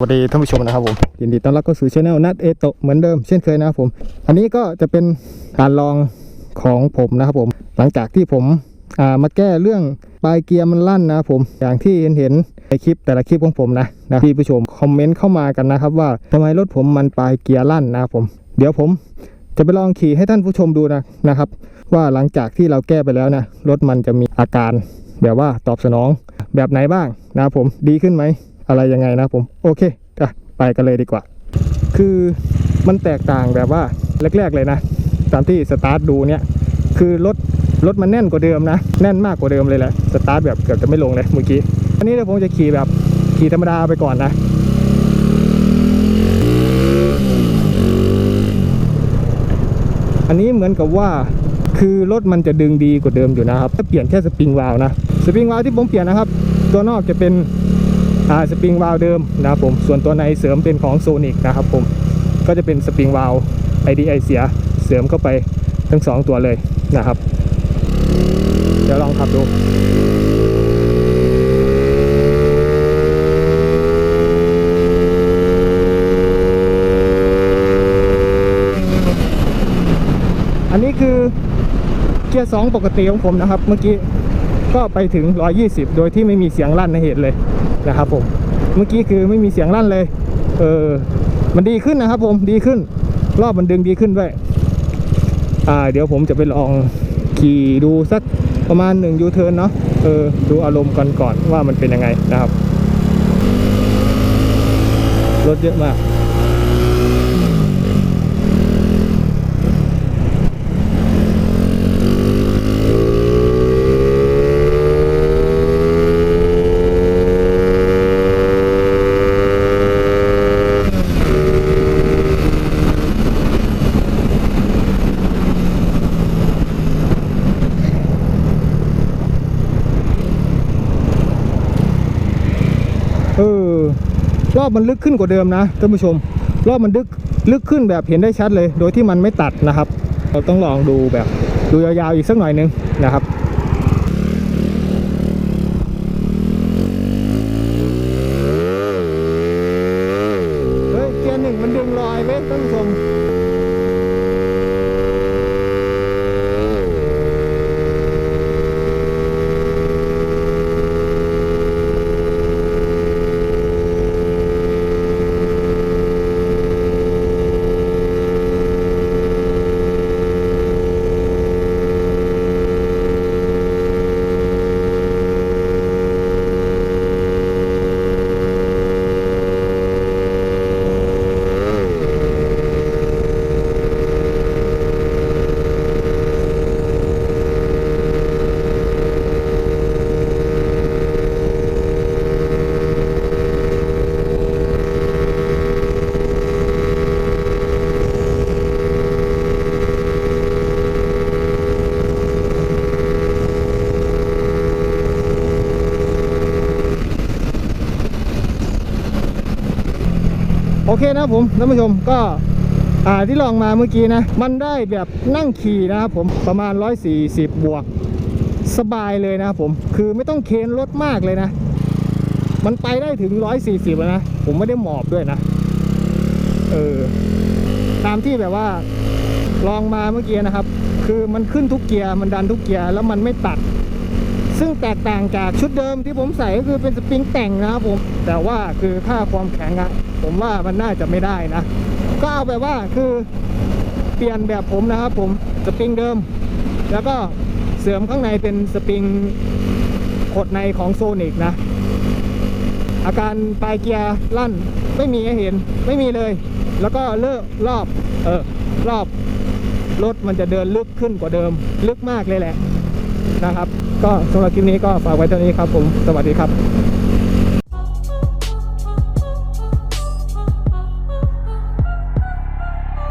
สวัสดีท่านผู้ชมนะครับผมยินดีต้อนรับเข้าสู่ช anel นัดเอโตเหมือนเดิมเช่นเคยนะครับผม อันนี้ก็จะเป็นการลองของผมนะครับผม หลังจากที่ผมามาแก้เรื่องปลายเกียร์มันลั่นนะครับผม อย่างที่เห็นเห็นในคลิปแต่ละคลิปของผมนะนะพี่ผู้ชมคอมเมนต์เข้ามากันนะครับว่าทำไมรถผมมันปลายเกียร์ลั่นนะครับผม เดี๋ยวผมจะไปลองขี่ให้ท่านผู้ชมดูนะนะครับ ว่าหลังจากที่เราแก้ไปแล้วนะรถมันจะมีอาการแบบว่าตอบสนองแบบไหนบ้างนะครับผมดีขึ้นไหม อะไรยังไงนะผม โอเคไปกันเลยดีกว่า คือมันแตกต่างแบบว่าแรก ๆเลยนะ ตามที่สตาร์ทดูเนี่ย คือรถรถมันแน่นกว่าเดิมนะ แน่นมากกว่าเดิมเลยแหละ สตาร์ทแบบเกือบจะไม่ลงเลยเมื่อกี้ อันนี้เดี๋ยวผมจะขี่แบบขี่ธรรมดาไปก่อนนะ อันนี้เหมือนกับว่าคือรถมันจะดึงดีกว่าเดิมอยู่นะครับ ถ้าเปลี่ยนแค่สปริงวาล์วนะ สปริงวาล์วที่ผมเปลี่ยนนะครับ ตัวนอกจะเป็น สปริงวาลเดิมนะครับผมส่วนตัวในเสริมเป็นของโซนิกนะครับผมก็จะเป็นสปริงวาลไอดีไอเสียเสริมเข้าไปทั้งสองตัวเลยนะครับ เดี๋ยวลองขับดูอันนี้คือเกียร์สองปกติของผมนะครับ เมื่อกี้ก็ไปถึง 120 โดยที่ไม่มีเสียงลั่นในเหตุเลย นะครับผม เมื่อกี้คือไม่มีเสียงลั่นเลย เออ มันดีขึ้นนะครับผมดีขึ้น รอบมันดึงดีขึ้นด้วยอ่า เดี๋ยวผมจะไปลองขี่ดูสักประมาณหนึ่งยูเทิร์นเนาะเออดูอารมณ์ก่อนก่อนว่ามันเป็นยังไงนะครับ รถเยอะมาก เออ รอบมันลึกขึ้นกว่าเดิมนะท่านผู้ชม รอบมันลึกลึกขึ้นแบบเห็นได้ชัดเลย โดยที่มันไม่ตัดนะครับ เราต้องลองดูแบบดูยาวๆอีกสักหน่อยนึงนะครับ เฮ้ยเกียร์หนึ่งมันดึงลอยเว้ยท่านผู้ชม โอเคนะผมท่านผู้ชมก็อ่าที่ลองมาเมื่อกี้นะ มันได้แบบนั่งขี่นะครับผมประมาณ 140 บวก สบายเลยนะครับผมคือไม่ต้องเค้นรถมากเลยนะ มันไปได้ถึง 140แล้วนะ ผมไม่ได้หมอบด้วยนะเออตามที่แบบว่าลองมาเมื่อกี้นะครับ คือมันขึ้นทุกเกียร์มันดันทุกเกียร์แล้วมันไม่ตัด ซึ่งแตกต่างจากชุดเดิมที่ผมใส่ก็คือเป็นสปริงแต่งนะครับผม แต่ว่าคือค่าความแข็งอะผมว่ามันน่าจะไม่ได้นะ ก็เอาแบบว่าคือเปลี่ยนแบบผมนะครับผมสปริงเดิม แล้วก็เสริมข้างในเป็นสปริงขดในของโซนิกนะ อาการปลายเกียร์ลั่นไม่มีให้เห็นไม่มีเลย แล้วก็เลิกรอบเออรอบรถมันจะเดินลึกขึ้นกว่าเดิม ลึกมากเลยแหละ นะครับ ก็สำหรับคลิปนี้ก็ฝากไว้เท่านี้ครับผมสวัสดีครับ